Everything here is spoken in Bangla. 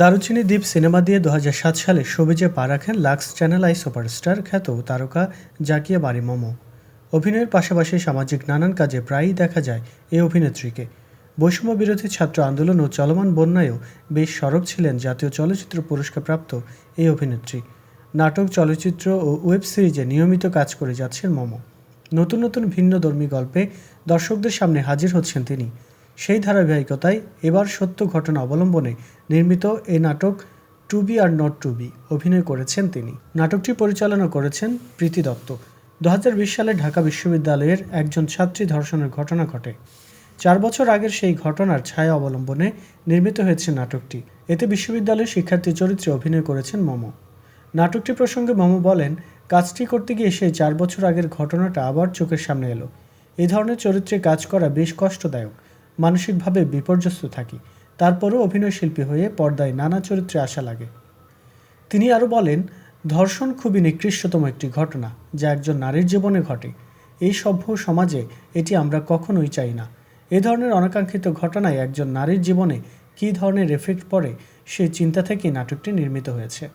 দারুচিনি দ্বীপ সিনেমা দিয়ে দু হাজার সাত সালে সবিজে পা রাখেন লাক্স চ্যানেল আই সুপারস্টার খ্যাত তারকা জাকিয়া বাড়ি মোমো। অভিনয়ের পাশাপাশি সামাজিক নানান কাজে প্রায়ই দেখা যায় এই অভিনেত্রীকে। বৈষম্য বিরোধী ছাত্র আন্দোলন ও চলমান বন্যায়ও বেশ সরব ছিলেন জাতীয় চলচ্চিত্র পুরস্কারপ্রাপ্ত এই অভিনেত্রী। নাটক, চলচ্চিত্র ও ওয়েব সিরিজে নিয়মিত কাজ করে যাচ্ছেন মোমো। নতুন নতুন ভিন্ন ধর্মী গল্পে দর্শকদের সামনে হাজির হচ্ছেন তিনি। সেই ধারাবাহিকতায় এবার সত্য ঘটনা অবলম্বনে নির্মিত এই নাটক to be or not to be অভিনয় করেছেন তিনি। নাটকটি পরিচালনা করেছেন প্রীতি দত্ত। দুহাজার বিশ সালে ঢাকা বিশ্ববিদ্যালয়ের একজন ছাত্রী ধর্ষণের ঘটনা ঘটে। চার বছর আগের সেই ঘটনার ছায়া অবলম্বনে নির্মিত হয়েছে নাটকটি। এতে বিশ্ববিদ্যালয়ের শিক্ষার্থী চরিত্রে অভিনয় করেছেন মম। নাটকটি প্রসঙ্গে মম বলেন, কাজটি করতে গিয়ে সেই চার বছর আগের ঘটনাটা আবার চোখের সামনে এলো। এই ধরনের চরিত্রে কাজ করা বেশ কষ্টদায়ক। মানসিকভাবে বিপর্যস্ত থাকি। তারপরও অভিনয় শিল্পী হয়ে পর্দায় নানা চরিত্রে আসা লাগে। তিনি আরও বলেন, ধর্ষণ খুবই নিকৃষ্টতম একটি ঘটনা যা একজন নারীর জীবনে ঘটে। এই সভ্য সমাজে এটি আমরা কখনোই চাই না। এ ধরনের অনাকাঙ্ক্ষিত ঘটনায় একজন নারীর জীবনে কী ধরনের এফেক্ট পড়ে সেই চিন্তা থেকেই নাটকটি নির্মিত হয়েছে।